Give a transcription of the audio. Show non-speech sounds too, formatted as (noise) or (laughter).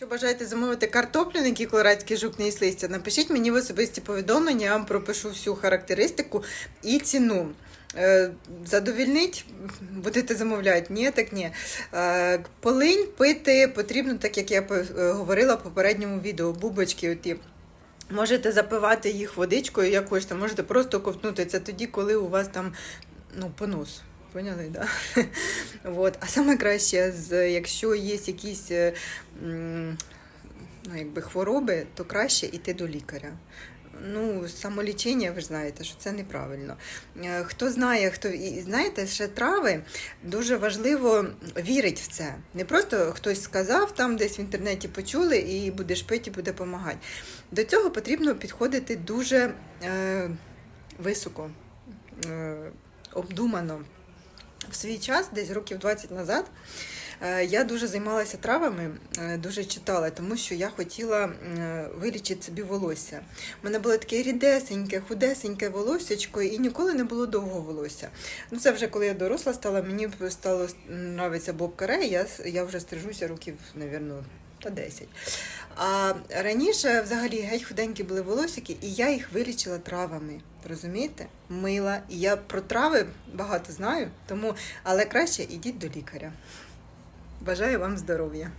Якщо бажаєте замовити картоплю, на колорадський жук не їсть напишіть мені в особисті повідомлення, я вам пропишу всю характеристику і ціну. Е, Задовільнить, будете замовляти, ні, так ні. Е, Полинь пити потрібно, так як я е, говорила в попередньому відео, бубочки оті. Можете запивати їх водичкою, як хочете, можете просто ковтнути. Це тоді, коли у вас там ну, понос. Поняли, да? (laughs) От. А саме краще, якщо є якісь е, ну, якби хвороби, то краще йти до лікаря. Ну, самолічення, ви ж знаєте, що це неправильно. Е, Хто знає, хто і знаєте, ще трави дуже важливо вірити в це. Не просто хтось сказав, там десь в інтернеті почули, і будеш пити, буде допомагати. До цього потрібно підходити дуже е, високо, е, обдумано. В свій час, десь років 20 назад, е, я дуже займалася травами, е, дуже читала, тому що я хотіла е, вилічити собі волосся. У мене було таке рідесеньке, худесеньке волоссячко, і ніколи не було довго волосся. Ну, це вже коли я доросла стала, мені стало нравиться Боб Каре, я, я вже стрижуся років, мабуть, та 10. А раніше взагалі геть худенькі були волосики, і я їх вилічила травами. Розумієте? Мила. І я про трави багато знаю, тому але краще ідіть до лікаря. Бажаю вам здоров'я.